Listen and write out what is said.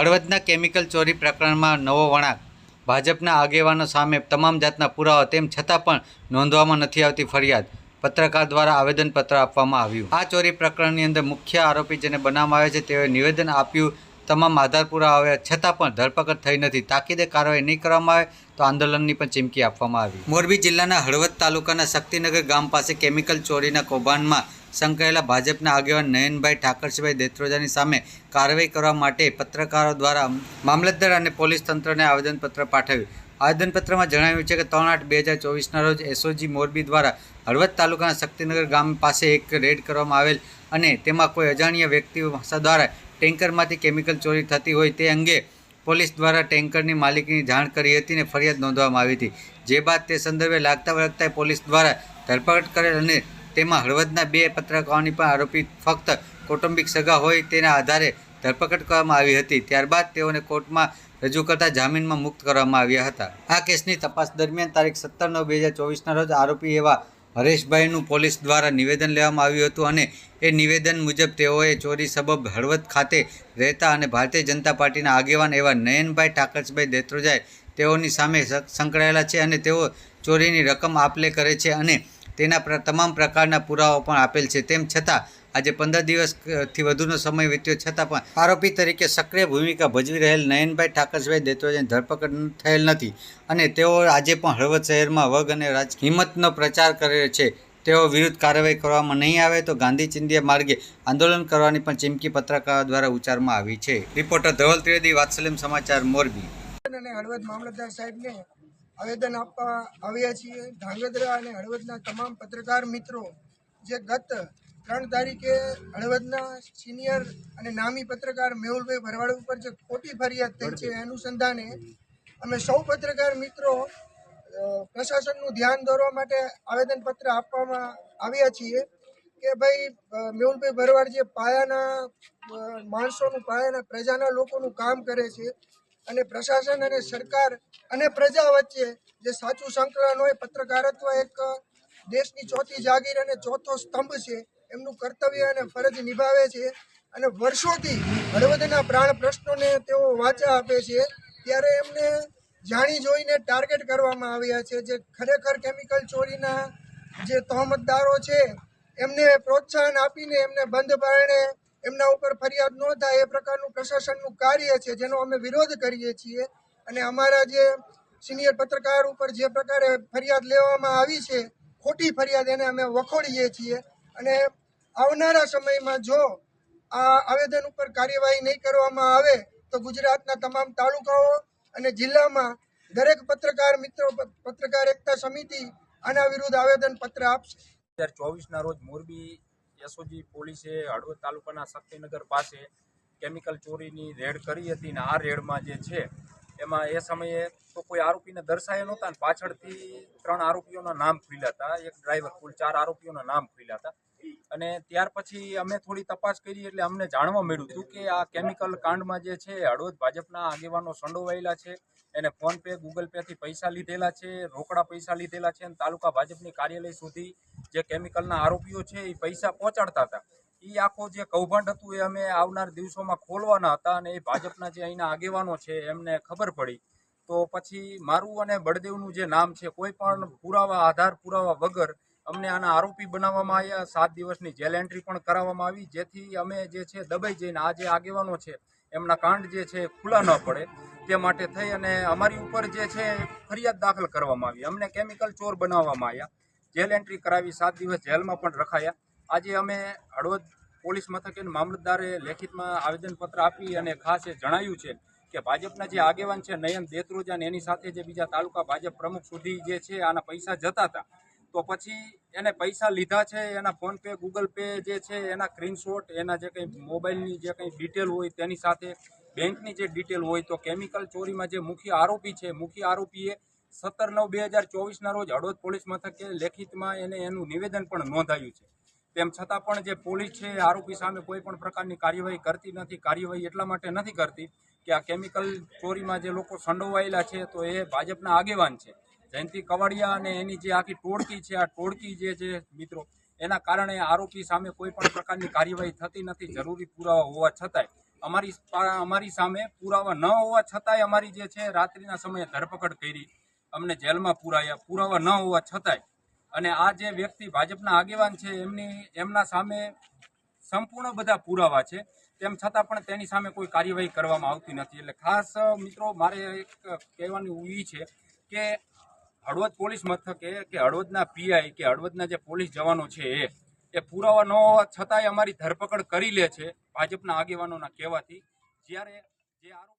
હળવદના chemical ચોરી પ્રકરણમાં નવો વળાંક. ભાજપના આગેવાનો સામે તમામ જાતના પુરાવા, તેમ છતાં પણ નોંધવામાં નથી આવતી ફરિયાદ. પત્રકાર દ્વારા આવેદનપત્ર આપવામાં આવ્યું. આ ચોરી પ્રકરણની અંદર મુખ્ય આરોપી જેને બનાવવામાં આવ્યા છે, તેઓએ નિવેદન આપ્યું. તમામ આધાર પુરાવા આવ્યા છતાં પણ ધરપકડ થઈ નથી. તાકીદે કાર્યવાહી નહીં કરવામાં આવે તો આંદોલનની પણ ચીમકી આપવામાં આવી. મોરબી જિલ્લાના હળવદ તાલુકાના શક્તિનગર ગામ પાસે કેમિકલ ચોરીના કૌભાંડમાં સંકળાયેલા ભાજપના આગેવાન નયનભાઈ ઠાકરસિંહભાઈ દેત્રોજાની સામે કાર્યવાહી કરવા માટે પત્રકારો દ્વારા મામલતદાર અને પોલીસ તંત્રને આવેદનપત્ર પાઠવ્યું. આવેદનપત્રમાં જણાવ્યું છે કે ત્રણ આઠ બે હજાર ચોવીસના રોજ એસઓજી મોરબી દ્વારા હળવદ તાલુકાના શક્તિનગર ગામ પાસે એક રેડ કરવામાં આવેલ અને તેમાં કોઈ અજાણ્યા વ્યક્તિ દ્વારા ટેન્કરમાંથી કેમિકલ ચોરી થતી હોય તે અંગે પોલીસ દ્વારા ટેન્કરની માલિકીની જાણ કરી હતી અને ફરિયાદ નોંધવામાં આવી હતી. જે બાદ તે સંદર્ભે લાગતા વળગતા પોલીસ દ્વારા ધરપકડ કરેલ અને તેમાં હળવદના બે પત્રકારોની પણ આરોપી ફક્ત કૌટુંબિક સગા હોય તેના આધારે ધરપકડ કરવામાં આવી હતી. ત્યારબાદ તેઓને કોર્ટમાં રજૂ કરતા જામીનમાં મુક્ત કરવામાં આવ્યા હતા. આ કેસની તપાસ દરમિયાન તારીખ સત્તર નવ બે હજાર ચોવીસના રોજ આરોપી એવા હરેશભાઈનું પોલીસ દ્વારા નિવેદન લેવામાં આવ્યું હતું અને એ નિવેદન મુજબ તેઓએ ચોરી સબબ હળવદ ખાતે રહેતા અને ભારતીય જનતા પાર્ટીના આગેવાન એવા નયનભાઈ ઠાકરસભાઈ દેત્રોજાએ તેઓની સામે સંકળાયેલા છે અને તેઓ ચોરીની રકમ આપલે કરે છે અને તેના તમામ પ્રકારના પુરાવા પણ આપેલ છે. તેમ છતાં, આજે પંદર દિવસથી વધુનો સમય વીત્યો છતાં પણ આરોપી તરીકે સક્રિય ભૂમિકા ભજવી રહેલ નયનભાઈ ઠાકરભાઈ દેત્રોજાની ધરપકડ થયેલ નથી અને તેઓ આજે પણ હળવદ શહેરમાં વગ અને રાજ, હિંમતનો પ્રચાર કરે છે. તેઓ વિરુદ્ધ કાર્યવાહી કરવામાં નહીં આવે તો ગાંધી ચિંધ્યા માર્ગે આંદોલન કરવાની પણ ચીમકી પત્રકારો દ્વારા ઉચ્ચારવામાં આવી છે. રિપોર્ટર ધવલ ત્રિવેદી, વાત્સલ્યમ સમાચાર મોરબી. અને હળવદ મામલતદાર સાહેબને આવેદન આપવા આવ્યા છીએ. ધ્રાંગધ્રા અને હળવદના તમામ પત્રકાર મિત્રો જે ગત ત્રણ તારીખે હળવદના સિનિયર અને નામી પત્રકાર મેહુલભાઈ ભરવાડ ઉપર જે ખોટી ફરિયાદ થઈ છે અનુસંધાને અમે સૌ પત્રકાર મિત્રો પ્રશાસનનું ધ્યાન દોરવા માટે આવેદનપત્ર આપવામાં આવ્યા છીએ કે ભાઈ મેહુલભાઈ ભરવાડ જે પાયાના માણસોનું પાયાના પ્રજાના લોકોનું કામ કરે છે અને પ્રશાસન અને સરકાર અને પ્રજા વચ્ચે જે સાચું સંકલન હોય, પત્રકારત્વ એક દેશની ચોથી જાગીર અને ચોથો સ્તંભ છે, એમનું કર્તવ્ય અને ફરજ નિભાવે છે અને વર્ષોથી હળવદના પ્રાણ પ્રશ્નોને તેઓ વાચા આપે છે. ત્યારે એમને જાણી જોઈને ટાર્ગેટ કરવામાં આવ્યા છે જે ખરેખર કેમિકલ ચોરીના જે તહોમતદારો છે, એમને પ્રોત્સાહન આપીને એમને બંધ બારણે એમના ઉપર ફરિયાદ ન થાય એ પ્રકારનું પ્રશાસનનું કાર્ય છે, જેનો અમે વિરોધ કરીએ છીએ. અને અમારા જે સિનિયર પત્રકાર ઉપર જે પ્રકારે ફરિયાદ લેવામાં આવી છે, ખોટી ફરિયાદ એને અમે વખોડીએ છીએ. અને આવનારા સમયમાં જો આ આવેદન ઉપર કાર્યવાહી નહીં કરવામાં આવે, તો ગુજરાતના તમામ તાલુકાઓ અને જિલ્લામાં દરેક પત્રકાર, મિત્રો પત્રકાર એકતા સમિતિ આના વિરુદ્ધ આવેદન પત્ર આપશે ચોવીસના રોજ મોરબી એસઓજી પોલીસે હળવદ તાલુકાના શક્તિનગર પાસે કેમિકલ ચોરીની રેડ કરી હતી ને આ રેડમાં જે છે, એમાં એ સમયે તો કોઈ આરોપીને દર્શાયા નહોતા પાછળથી ત્રણ આરોપીઓના નામ ખુલ્યા હતા. એક ડ્રાઈવર કુલ ચાર આરોપીઓના નામ ખુલ્યા હતા. અને ત્યાર પછી અમે થોડી તપાસ કરી એટલે અમને જાણવા મળ્યું હતું કે આ કેમિકલ કાંડમાં જે છે, હળવદ ભાજપના આગેવાનો સંડોવાયેલા છે, એને ફોન પે, ગૂગલ પેથી પૈસા લીધેલા છે, રોકડા પૈસા લીધેલા છે અને તાલુકા ભાજપની કાર્યાલય સુધી જે કેમિકલના આરોપીઓ છે એ પૈસા પહોંચાડતા હતા. એ આખો જે કૌભાંડ હતું એ અમે આવનાર દિવસોમાં ખોલવાના હતા અને એ ભાજપના જે અહીંના આગેવાનો છે એમને ખબર પડી. તો પછી મારું અને બળદેવનું જે નામ છે, કોઈ પણ પુરાવા, આધાર પુરાવા વગર અમને આના આરોપી બનાવવામાં આવ્યા. સાત દિવસની જેલ એન્ટ્રી પણ કરાવવામાં આવી, જેથી અમે જે છે દબાઈ જઈને આ જે આગેવાનો છે, એમના કાંડ જે છે ખુલ્લા ન પડે. તે માટે થઈ અને અમારી ઉપર જે છે ફરિયાદ દાખલ કરવામાં આવી. અમને કેમિકલ ચોર બનાવવામાં આવ્યા. જેલ એન્ટ્રી કરાવી, સાત દિવસ જેલમાં પણ રખાયા. આજે અમે હળવદ પોલીસ મથકે મામલતદારે લેખિતમાં આવેદનપત્ર આપી અને ખાસ એ જણાવ્યું છે કે ભાજપના જે આગેવાન છે, નયન દેતરોજા અને એની સાથે જે બીજા તાલુકા ભાજપ પ્રમુખ સુધી જે છે આના પૈસા જતા હતા. તો પછી એને પૈસા લીધા છે, એના ફોનપે ગૂગલ પે જે છે, એના સ્ક્રીનશોટ, એના જે કંઈ મોબાઈલની જે કંઈ ડિટેલ હોય તેની સાથે બેંકની જે ડિટેલ હોય તો કેમિકલ ચોરીમાં જે મુખ્ય આરોપી છે, મુખ્ય આરોપીએ સત્તર નવ બે હજાર ચોવીસના રોજ હળવદ પોલીસ મથકે લેખિતમાં એને એનું નિવેદન પણ નોંધાયું છે. તેમ છતાં પણ જે પોલીસ છે આરોપી સામે કોઈ પણ પ્રકારની કાર્યવાહી કરતી નથી, કાર્યવાહી એટલા માટે નથી કરતી કે આ કેમિકલ ચોરીમાં જે લોકો સંડોવાયેલા છે, તો એ ભાજપના આગેવાન છે. જયંતિ કવાડિયા અને એની જે આખી ટોળકી છે, આ ટોળકી જે છે મિત્રો, એના કારણે આરોપી સામે કોઈ પણ પ્રકારની કાર્યવાહી થતી નથી, જરૂરી પુરાવા હોવા છતાંય. અમારી અમારી સામે પુરાવા ન હોવા છતાંય અમારી જે છે રાત્રિના સમયે ધરપકડ કરી, અમને જેલમાં પુરાયા, પુરાવા ન હોવા છતાંય. અને આ જે વ્યક્તિ ભાજપના આગેવાન છે, એમની, એમના સામે સંપૂર્ણ બધા પુરાવા છે, તેમ છતાં પણ તેની સામે કોઈ કાર્યવાહી કરવામાં આવતી નથી. એટલે ખાસ મિત્રો, મારે એક કહેવાનું એ છે કે હળવદ પોલીસ મથકે કે હળવદના પીઆઈ કે હળવદના જે પોલીસ જવાનો છે એ એ પુરાવા ન હોવા છતાંય અમારી ધરપકડ કરી લે છે ભાજપના આગેવાનોના કહેવાથી. જ્યારે જે આરોપ